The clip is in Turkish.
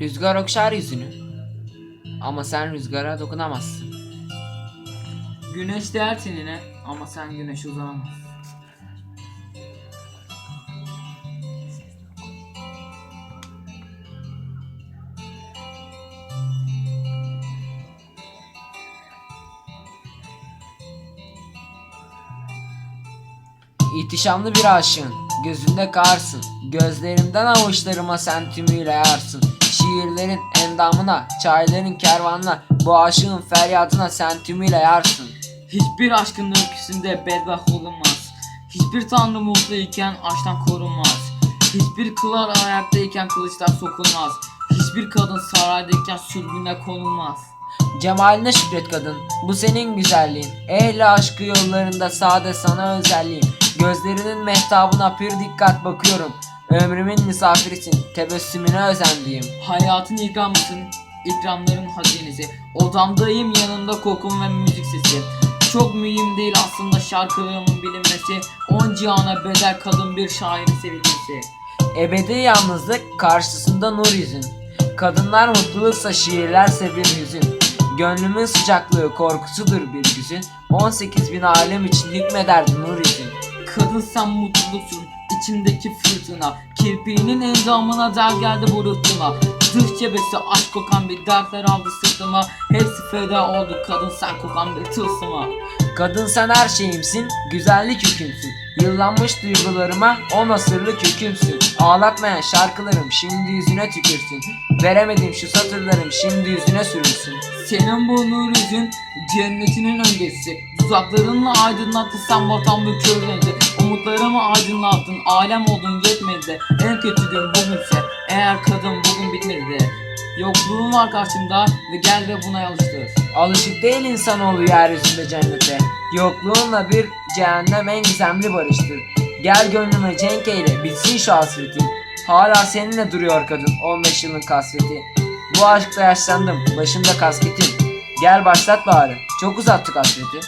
Rüzgar okşar yüzünü. Ama sen rüzgara dokunamazsın. Güneş değer tenine ama sen güneşe uzanamazsın. İhtişamlı bir aşığın, gözünde karsın. Gözlerimden avuçlarıma sen tümüyle yarsın. Şiirlerin endamına, çayların kervanına, bu aşığın feryadına sen tümüyle yarsın. Hiçbir aşkın öyküsünde bedbaht olunmaz. Hiçbir tanrı mutluyken aşktan korunmaz. Hiçbir kılar ayaktayken kılıçlar sokulmaz. Hiçbir kadın saraydayken sürgüne konulmaz. Cemaline şükret kadın, bu senin güzelliğin. Ehli aşkı yollarında sade sana özelliğim. Gözlerinin mehtabına pür dikkat bakıyorum. Ömrümün misafirisin, tebessümüne özendiğim. Hayatın ikramısın, ikramların hazinesi. Odamdayım yanında kokun ve müzik sesi. Çok mühim değil aslında şarkılarımın bilinmesi. On cihana bedel kadın bir şairin sevilmesi. Ebedi yalnızlık karşısında nur yüzün. Kadınlar mutluluksa şiirlerse bir hüzün. Gönlümün sıcaklığı korkusudur bir güzün. 18 bin alem için hükmederdi nur yüzün. Kadın sen mutluluksun içimdeki fırtına Kirpiğinin endamına der geldi bu rıhtıma Dış cebesi aşk kokan bir dertler aldı sırtıma Hepsi feda oldu kadın sen kokan bir tılsıma Kadın sen her şeyimsin, güzellik hükümsün. Yıllanmış duygularıma on asırlık hükümsün. Ağlatmayan şarkılarım şimdi yüzüne tükürsün. Veremedim şu satırlarım şimdi yüzüne sürülsün. Senin bu nur yüzün cennetinin öncesi Dudaklarınla aydınlattı sen vatan bu kör rengi Umutlarımı aydınlattın alem oldun yetmedi En kötü gün bugünse eğer kadın bugün bitmedi Yokluğun var karşımda ve gel ve buna alıştır Alışık değil insanoğlu yeryüzünde cennete. Yokluğunla bir cehennem en gizemli barıştır. Gel gönlüme cenk eyle, bitsin şu hasretin. Hala seninle duruyor kadın 15 yılın kasveti. Bu aşkta yaşlandım, başımda kasketim. Gel başlat bari, çok uzattık hasreti.